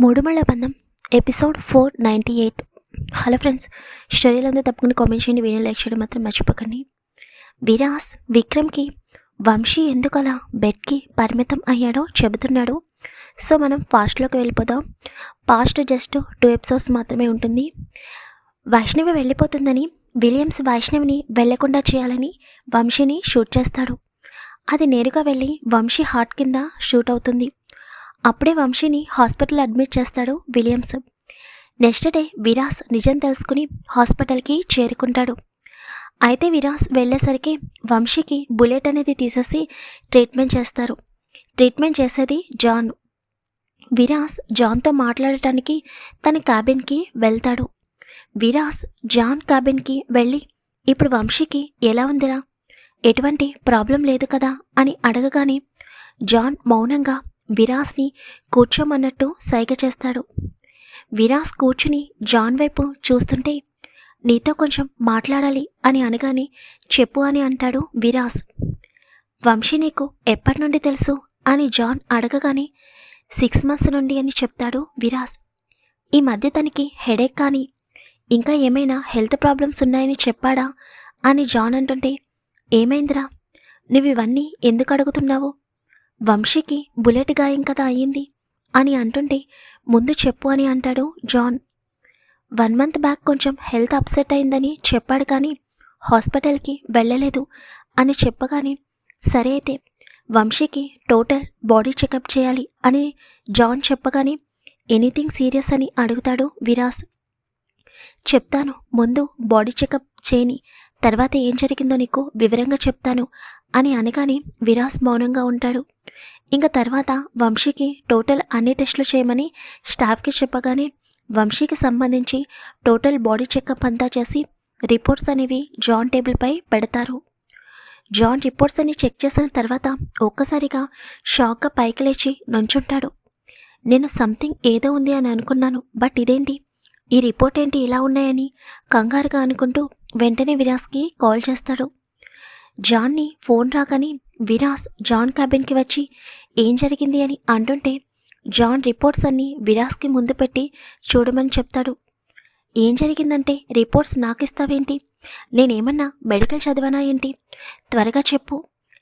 మూడుమళ్ళ బంధం episode four ninety eight. Hello friends స్టోరీలంతా తప్పకుండా comment చేయండి వీడియో లైక్ చేయడం మాత్రం మర్చిపోకండి. విరాస్ విక్రమ్కి వంశీ ఎందుకు అలా బెడ్కి పరిమితం అయ్యాడో చెబుతున్నాడు. సో మనం పాస్ట్లోకి వెళ్ళిపోదాం. పాస్ట్ జస్ట్ టూ ఎపిసోడ్స్ మాత్రమే ఉంటుంది. వైష్ణవి వెళ్ళిపోతుందని విలియమ్స్ వైష్ణవిని వెళ్ళకుండా చేయాలని వంశీని షూట్ చేస్తాడు. అది నేరుగా వెళ్ళి వంశీ హార్ట్ కింద షూట్ అవుతుంది. అప్పుడే వంశీని హాస్పిటల్ అడ్మిట్ చేస్తాడు విలియమ్స్ నెక్స్ట్ డే విరాస్ నిజం తెలుసుకుని హాస్పిటల్కి చేరుకుంటాడు. అయితే విరాస్ వెళ్ళేసరికి వంశీకి బుల్లెట్ అనేది తీసేసి ట్రీట్మెంట్ చేస్తారు. ట్రీట్మెంట్ చేసేది జాన్. విరాస్ జాన్తో మాట్లాడటానికి తన క్యాబిన్కి వెళ్తాడు. విరాస్ జాన్ క్యాబిన్కి వెళ్ళి ఇప్పుడు వంశీకి ఎలా ఉందిరా? ఎటువంటి ప్రాబ్లం లేదు కదా? అని అడగగానే జాన్ మౌనంగా విరాస్ని కూర్చోమన్నట్టు సైగ చేస్తాడు. విరాస్ కూర్చుని జాన్ వైపు చూస్తుంటే నీతో కొంచెం మాట్లాడాలి అని అనగానే చెప్పు అని అంటాడు విరాస్ వంశీ నీకు ఎప్పటి నుండి తెలుసు అని జాన్ అడగగానే సిక్స్ మంత్స్ నుండి అని చెప్తాడు విరాస్ ఈ మధ్య తనకి హెడేక్ కానీ ఇంకా ఏమైనా హెల్త్ ప్రాబ్లమ్స్ ఉన్నాయని చెప్పాడా అని జాన్ అంటుంటే ఏమైందిరా? నువ్వు ఇవన్నీ ఎందుకు అడుగుతున్నావు? వంశీకి బుల్లెట్ గాయం కదా అయ్యింది అని అంటుంటే ముందు చెప్పు అని అంటాడు జాన్. వన్ మంత్ బ్యాక్ కొంచెం హెల్త్ అప్సెట్ అయిందని చెప్పాడు కానీ హాస్పిటల్కి వెళ్ళలేదు అని చెప్పగానే సరే అయితే వంశీకి టోటల్ బాడీ చెకప్ చేయాలి అని జాన్ చెప్పగానే ఎనీథింగ్ సీరియస్ అని అడుగుతాడు విరాస్. చెప్తాను ముందు బాడీ చెకప్ చేయని తర్వాత ఏం జరిగిందో నీకు వివరంగా చెప్తాను అని అనగానే విరాస్ మౌనంగా ఉంటాడు. ఇంకా తర్వాత వంశీకి టోటల్ అన్ని టెస్టులు చేయమని స్టాఫ్కి చెప్పగానే వంశీకి సంబంధించి టోటల్ బాడీ చెకప్ అంతా చేసి రిపోర్ట్స్ అనేవి జాన్ టేబుల్పై పెడతారు. జాన్ రిపోర్ట్స్ అన్ని చెక్ చేసిన తర్వాత ఒక్కసారిగా షాక్గా పైకి లేచి నుంచుంటాడు. నేను సంథింగ్ ఏదో ఉంది అని అనుకున్నాను బట్ ఇదేంటి? ఈ రిపోర్ట్ ఏంటి ఇలా ఉన్నాయని కంగారుగా అనుకుంటూ వెంటనే విరాస్కి కాల్ చేస్తాడు. జాన్ని ఫోన్ రాగానే విరాస్ జాన్ క్యాబిన్కి వచ్చి ఏం జరిగింది అని అంటుంటే జాన్ రిపోర్ట్స్ అన్నీ విరాస్కి ముందు పెట్టి చూడమని చెప్తాడు. ఏం జరిగిందంటే రిపోర్ట్స్ నాకు ఇస్తావేంటి నేనేమన్నా మెడికల్ చదివానా ఏంటి? త్వరగా చెప్పు.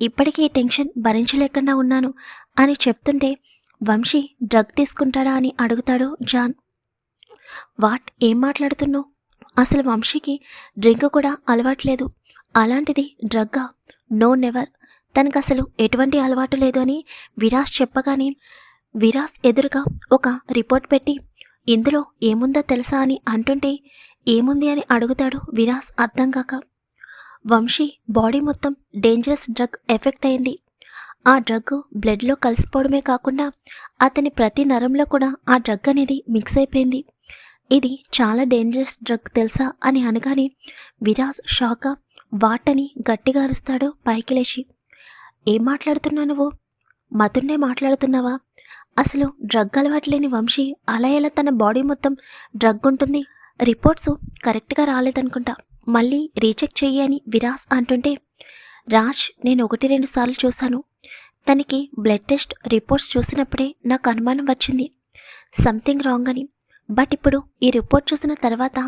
ఇప్పటికీ టెన్షన్ భరించలేకుండా ఉన్నాను అని చెప్తుంటే వంశీ డ్రగ్ తీసుకుంటాడా అని అడుగుతాడు జాన్. వాట్? ఏం మాట్లాడుతున్నావు? అసలు వంశీకి డ్రింక్ కూడా అలవాట్లేదు. అలాంటిది డ్రగ్గా? No never. తనకు అసలు ఎటువంటి అలవాటు లేదు అని విరాస్ చెప్పగానే విరాస్ ఎదురుగా ఒక రిపోర్ట్ పెట్టి ఇందులో ఏముందో తెలుసా? అని అంటుంటే ఏముంది? అని అడుగుతాడు విరాస్ అర్థం కాక. వంశీ బాడీ మొత్తం డేంజరస్ డ్రగ్ ఎఫెక్ట్ అయింది. ఆ డ్రగ్ బ్లడ్లో కలిసిపోవడమే కాకుండా అతని ప్రతి నరంలో కూడా ఆ డ్రగ్ అనేది మిక్స్ అయిపోయింది. ఇది చాలా డేంజరస్ డ్రగ్ తెలుసా అని అనగానే విరాజ్ షాకా వాటని గట్టిగా అరుస్తాడు పైకి లేచి ఏం మాట్లాడుతున్నావు నువ్వు? మతున్నే మాట్లాడుతున్నావా? అసలు డ్రగ్ అలవాట్లేని వంశీ అలా ఎలా తన బాడీ మొత్తం డ్రగ్ ఉంటుంది? రిపోర్ట్స్ కరెక్ట్గా రాలేదనుకుంటా. మళ్ళీ రీచెక్ చెయ్యి అని విరాస్ అంటుంటే రాజ్ నేను ఒకటి రెండు సార్లు చూశాను. తనకి బ్లడ్ టెస్ట్ రిపోర్ట్స్ చూసినప్పుడే నాకు అనుమానం వచ్చింది. సంథింగ్ రాంగ్ అని. బట్ ఇప్పుడు ఈ రిపోర్ట్ చూసిన తర్వాత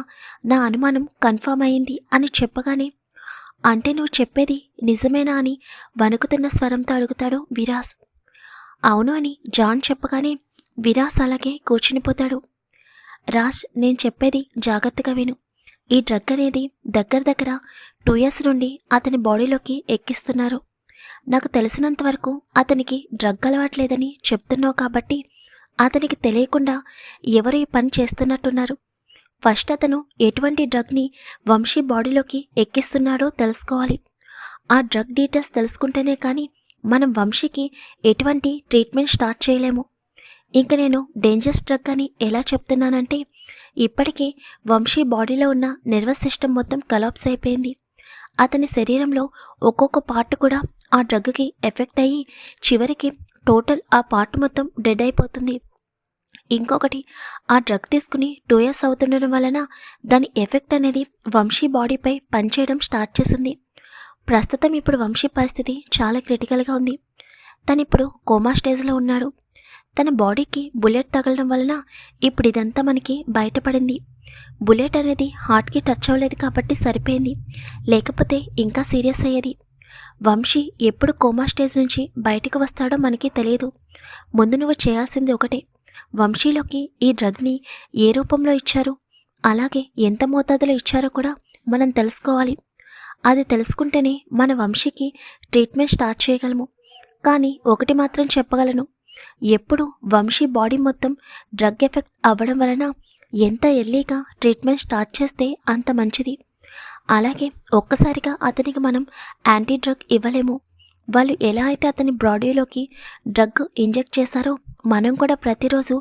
నా అనుమానం కన్ఫర్మ్ అయింది అని చెప్పగానే అంటే నువ్వు చెప్పేది నిజమేనా అని వణుకుతున్న స్వరంతో అడుగుతాడు విరాస్. అవును అని జాన్ చెప్పగానే విరాస్ అలాగే కూర్చునిపోతాడు. రాజ్ నేను చెప్పేది జాగ్రత్తగా విను. ఈ డ్రగ్ అనేది దగ్గర దగ్గర టూ ఇయర్స్ నుండి అతని బాడీలోకి ఎక్కిస్తున్నారు. నాకు తెలిసినంత వరకు అతనికి డ్రగ్ అలవాట్లేదని చెప్తున్నావు కాబట్టి అతనికి తెలియకుండా ఎవరు ఈ పని చేస్తున్నట్టున్నారు. ఫస్ట్ అతను ఎటువంటి డ్రగ్ని వంశీ బాడీలోకి ఎక్కిస్తున్నాడో తెలుసుకోవాలి. ఆ డ్రగ్ డీటెయిల్స్ తెలుసుకుంటేనే కానీ మనం వంశీకి ఎటువంటి ట్రీట్మెంట్ స్టార్ట్ చేయలేము. ఇంక నేను డేంజర్స్ డ్రగ్ అని ఎలా చెప్తున్నానంటే ఇప్పటికే వంశీ బాడీలో ఉన్న నర్వస్ సిస్టమ్ మొత్తం కలాప్స్ అయిపోయింది. అతని శరీరంలో ఒక్కొక్క పార్ట్ కూడా ఆ డ్రగ్కి ఎఫెక్ట్ అయ్యి చివరికి టోటల్ ఆ పార్ట్ మొత్తం డెడ్ అయిపోతుంది. ఇంకొకటి ఆ డ్రగ్ తీసుకుని టూ ఇయర్స్ అవుతుండడం వలన దాని ఎఫెక్ట్ అనేది వంశీ బాడీపై పనిచేయడం స్టార్ట్ చేసింది. ప్రస్తుతం ఇప్పుడు వంశీ పరిస్థితి చాలా క్రిటికల్గా ఉంది. తను ఇప్పుడు కోమా స్టేజ్లో ఉన్నాడు. తన బాడీకి బుల్లెట్ తగలడం వలన ఇప్పుడు ఇదంతా మనకి బయటపడింది. బుల్లెట్ అనేది హార్ట్కి టచ్ అవ్వలేదు కాబట్టి సరిపోయింది. లేకపోతే ఇంకా సీరియస్ అయ్యేది. వంశీ ఎప్పుడు కోమా స్టేజ్ నుంచి బయటకు వస్తాడో మనకి తెలియదు. ముందు నువ్వు చేయాల్సింది ఒకటే వంశీలోకి ఈ డ్రగ్ని ఏ రూపంలో ఇచ్చారు? అలాగే ఎంత మోతాదులో ఇచ్చారో కూడా మనం తెలుసుకోవాలి. అది తెలుసుకుంటేనే మన వంశీకి ట్రీట్మెంట్ స్టార్ట్ చేయగలము. కానీ ఒకటి మాత్రం చెప్పగలను. ఎప్పుడు వంశీ బాడీ మొత్తం డ్రగ్ ఎఫెక్ట్ అవ్వడం వలన ఎంత ఎర్లీగా ట్రీట్మెంట్ స్టార్ట్ చేస్తే అంత మంచిది. అలాగే ఒక్కసారిగా అతనికి మనం యాంటీ డ్రగ్ ఇవ్వలేము. వాళ్ళు ఎలా అయితే అతని బాడీలోకి డ్రగ్ ఇంజెక్ట్ చేశారో మనం కూడా ప్రతిరోజు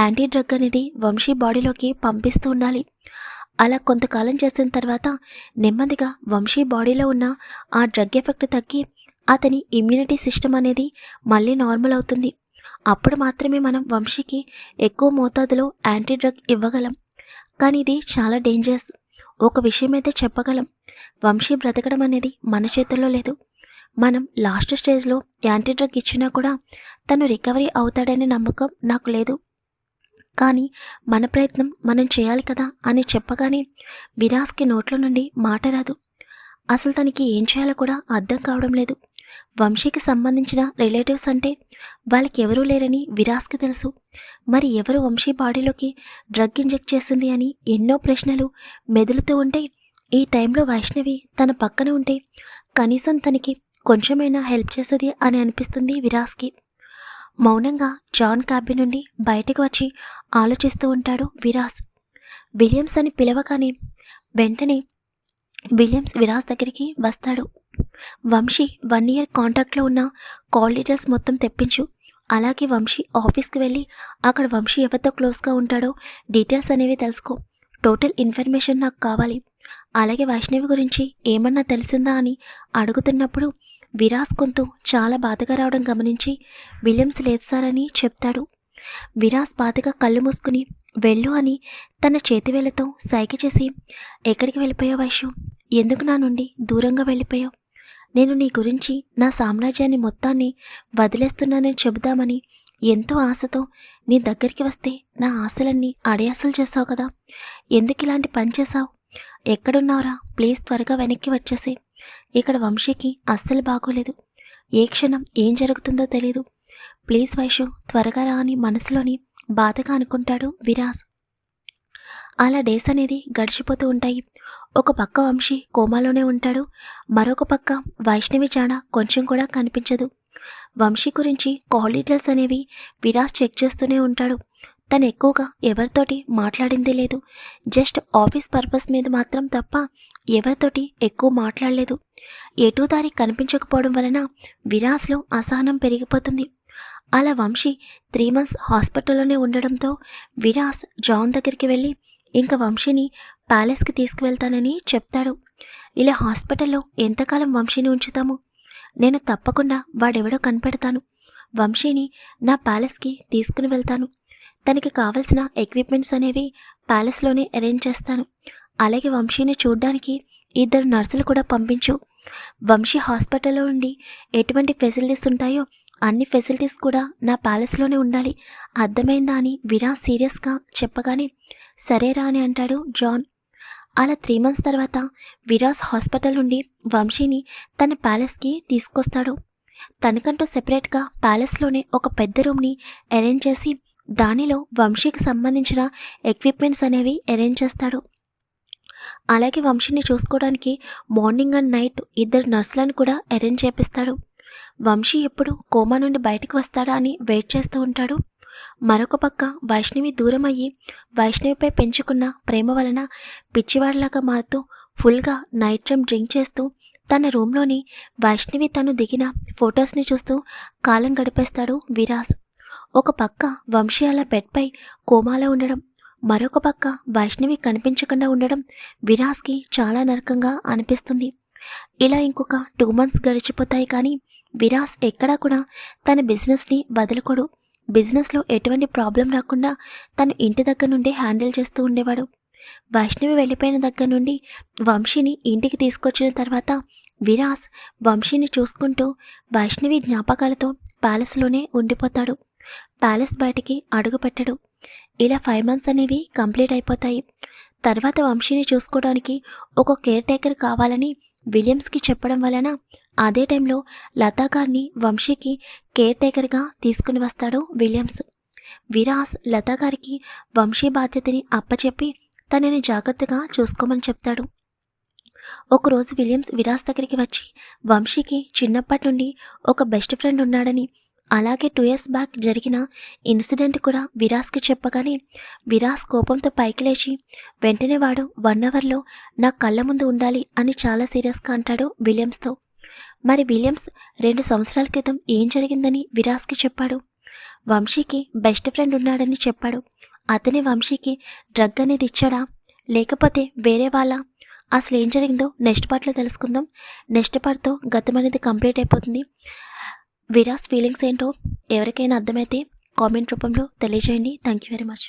యాంటీ డ్రగ్ అనేది వంశీ బాడీలోకి పంపిస్తూ ఉండాలి. అలా కొంతకాలం చేసిన తర్వాత నెమ్మదిగా వంశీ బాడీలో ఉన్న ఆ డ్రగ్ ఎఫెక్ట్ తగ్గి అతని ఇమ్యూనిటీ సిస్టమ్ అనేది మళ్ళీ నార్మల్ అవుతుంది. అప్పుడు మాత్రమే మనం వంశీకి ఎక్కువ మోతాదులో యాంటీ డ్రగ్ ఇవ్వగలం. కానీ ఇది చాలా డేంజరస్ ఒక విషయం అయితే చెప్పగలం. వంశీ బ్రతకడం అనేది మన చేతుల్లో లేదు. మనం లాస్ట్ స్టేజ్లో యాంటీ డ్రగ్ ఇచ్చినా కూడా తను రికవరీ అవుతాడనే నమ్మకం నాకు లేదు. కానీ మన ప్రయత్నం మనం చేయాలి కదా అని చెప్పగానే విరాస్కి నోట్ల నుండి మాట రాదు. అసలు తనకి ఏం చేయాలో కూడా అర్థం కావడం లేదు. వంశీకి సంబంధించిన రిలేటివ్స్ అంటే వాళ్ళకి ఎవరూ లేరని విరాస్కి తెలుసు. మరి ఎవరు వంశీ బాడీలోకి డ్రగ్ ఇంజెక్ట్ చేసింది అని ఎన్నో ప్రశ్నలు మెదులుతూ ఉంటే ఈ టైంలో వైష్ణవి తన పక్కన ఉంటే కనీసం తనకి కొంచెమైనా హెల్ప్ చేస్తుంది అని అనిపిస్తుంది విరాస్కి మౌనంగా జాన్ క్యాబిన్ నుండి బయటకు వచ్చి ఆలోచిస్తూ ఉంటాడు విరాస్ విలియమ్స్ అని పిలవగానే వెంటనే విలియమ్స్ విరాస్ దగ్గరికి వస్తాడు. వంశీ వన్ ఇయర్ కాంటాక్ట్లో ఉన్న కాల్ డీటెయిల్స్ మొత్తం తెప్పించు. అలాగే వంశీ ఆఫీస్కి వెళ్ళి అక్కడ వంశీ ఎవరితో క్లోజ్గా ఉంటాడో డీటెయిల్స్ అనేవి తెలుసుకో. టోటల్ ఇన్ఫర్మేషన్ నాకు కావాలి. అలాగే వైష్ణవి గురించి ఏమన్నా తెలిసిందా అని అడుగుతున్నప్పుడు విరాస్ గొంతు చాలా బాధగా రావడం గమనించి విలియమ్స్ లేదు సార్ అని చెప్తాడు. విరాస్ బాధగా కళ్ళు మూసుకుని వెళ్ళు అని తన చేతివేళ్ళతో సైగ చేసి ఎక్కడికి వెళ్ళిపోయావు వైషు ఎందుకు నా నుండి దూరంగా వెళ్ళిపోయావు? నేను నీ గురించి నా సామ్రాజ్యాన్ని మొత్తాన్ని వదిలేస్తున్నానని చెబుదామని ఎంతో ఆశతో నీ దగ్గరికి వస్తే నా ఆశలన్నీ అడయాసలు చేసావు కదా? ఎందుకు ఇలాంటి పని చేశావు? ఎక్కడున్నారా ప్లీజ్ త్వరగా వెనక్కి వచ్చేసి ఇక్కడ వంశీకి అస్సలు బాగోలేదు. ఏ క్షణం ఏం జరుగుతుందో తెలీదు. ప్లీజ్ వైషు త్వరగా రా అని మనసులోని బాధగా అనుకుంటాడు విరాజ్. అలా డేస్ అనేది గడిచిపోతూ ఉంటాయి. ఒక పక్క వంశీ కోమాలోనే ఉంటాడు. మరొక పక్క వైష్ణవి జాడ కొంచెం కూడా కనిపించదు. వంశీ గురించి కాల్ డీటెయిల్స్ అనేవి విరాజ్ చెక్ చేస్తూనే ఉంటాడు. తను ఎక్కువగా ఎవరితోటి మాట్లాడింది లేదు. జస్ట్ ఆఫీస్ పర్పస్ మీద మాత్రం తప్ప ఎవరితోటి ఎక్కువ మాట్లాడలేదు. ఎటూ దారి కనిపించకపోవడం వలన విరాస్లో అసహనం పెరిగిపోతుంది. అలా వంశీ త్రీ మంత్స్ హాస్పిటల్లోనే ఉండడంతో విరాస్ జాన్ దగ్గరికి వెళ్ళి ఇంకా వంశీని ప్యాలెస్కి తీసుకువెళ్తానని చెప్తాడు. ఇలా హాస్పిటల్లో ఎంతకాలం వంశీని ఉంచుతాము? నేను తప్పకుండా వాడెవడో కనిపెడతాను. వంశీని నా ప్యాలెస్కి తీసుకుని వెళ్తాను. తనకి కావలసిన ఎక్విప్మెంట్స్ అనేవి ప్యాలెస్లోనే అరేంజ్ చేస్తాను. అలాగే వంశీని చూడ్డానికి ఇద్దరు నర్సులు కూడా పంపించు. వంశీ హాస్పిటల్లో ఉండి ఎటువంటి ఫెసిలిటీస్ ఉంటాయో అన్ని ఫెసిలిటీస్ కూడా నా ప్యాలెస్లోనే ఉండాలి. అర్థమైందా అని విరా సీరియస్గా చెప్పగానే సరేరా అని అంటాడు జాన్. అలా త్రీ మంత్స్ తర్వాత విరాస్ హాస్పిటల్ నుండి వంశీని తన ప్యాలెస్కి తీసుకొస్తాడు. తనకంటూ సెపరేట్గా ప్యాలెస్లోనే ఒక పెద్ద రూమ్ని అరేంజ్ చేసి దానిలో వంశీకి సంబంధించిన ఎక్విప్మెంట్స్ అనేవి అరేంజ్ చేస్తాడు. అలాగే వంశీని చూసుకోవడానికి మార్నింగ్ అండ్ నైట్ ఇద్దరు నర్సులను కూడా అరేంజ్ చేపిస్తాడు. వంశీ ఎప్పుడు కోమా నుండి బయటకు వస్తాడా అని వెయిట్ చేస్తూ ఉంటాడు. మరొక పక్క వైష్ణవి దూరం అయ్యి వైష్ణవిపై పెంచుకున్న ప్రేమ వలన పిచ్చివాడిలాగా మారుతూ ఫుల్గా నైట్ టైం డ్రింక్ చేస్తూ తన రూమ్లోని వైష్ణవి తను దిగిన ఫొటోస్ని చూస్తూ కాలం గడిపేస్తాడు విరాస్. ఒక పక్క వంశీ అలా బెడ్పై కోమాలో ఉండడం మరొక పక్క వైష్ణవి కనిపించకుండా ఉండడం విరాస్కి చాలా నరకంగా అనిపిస్తుంది. ఇలా ఇంకొక టూ మంత్స్ గడిచిపోతాయి కానీ విరాస్ ఎక్కడా కూడా తన బిజినెస్ని వదులుకోడు. బిజినెస్లో ఎటువంటి ప్రాబ్లం రాకుండా తను ఇంటి దగ్గర నుండి హ్యాండిల్ చేస్తూ ఉండేవాడు. వైష్ణవి వెళ్ళిపోయిన దగ్గర నుండి వంశీని ఇంటికి తీసుకొచ్చిన తర్వాత విరాస్ వంశీని చూసుకుంటూ వైష్ణవి జ్ఞాపకాలతో ప్యాలెస్లోనే ఉండిపోతాడు. ప్యాలెస్ బయటికి అడుగుపెట్టడు. ఇలా ఫైవ్ మంత్స్ అనేవి కంప్లీట్ అయిపోతాయి. తర్వాత వంశీని చూసుకోవడానికి ఒక కేర్ టేకర్ కావాలని విలియమ్స్కి చెప్పడం వలన అదే టైంలో లతా గారిని వంశీకి కేర్ టేకర్గా తీసుకుని వస్తాడు విలియమ్స్. విరాస్ లతా గారికి వంశీ బాధ్యతని అప్పచెప్పి తనని జాగ్రత్తగా చూసుకోమని చెప్తాడు. ఒకరోజు విలియమ్స్ విరాస్ దగ్గరికి వచ్చి వంశీకి చిన్నప్పటి నుండి ఒక బెస్ట్ ఫ్రెండ్ ఉన్నాడని అలాగే టూ ఇయర్స్ బ్యాక్ జరిగిన ఇన్సిడెంట్ కూడా విరాస్కి చెప్పగానే విరాస్ కోపంతో పైకి లేచి వెంటనే వాడు వన్ అవర్లో నా కళ్ళ ముందు ఉండాలి అని చాలా సీరియస్గా అంటాడు విలియమ్స్తో. మరి విలియమ్స్ రెండు సంవత్సరాల క్రితం ఏం జరిగిందని విరాస్కి చెప్పాడు? వంశీకి బెస్ట్ ఫ్రెండ్ ఉన్నాడని చెప్పాడు. అతని వంశీకి డ్రగ్ అనేది ఇచ్చాడా? లేకపోతే వేరే వాళ్ళ? అసలు ఏం జరిగిందో నెక్స్ట్ పార్ట్లో తెలుసుకుందాం. నెక్స్ట్ పార్ట్తో గతం అనేది కంప్లీట్ అయిపోతుంది. విరాస్ ఫీలింగ్స్ ఏంటో ఎవరికైనా అర్థమైతే కామెంట్ రూపంలో తెలియజేయండి. Thank you very much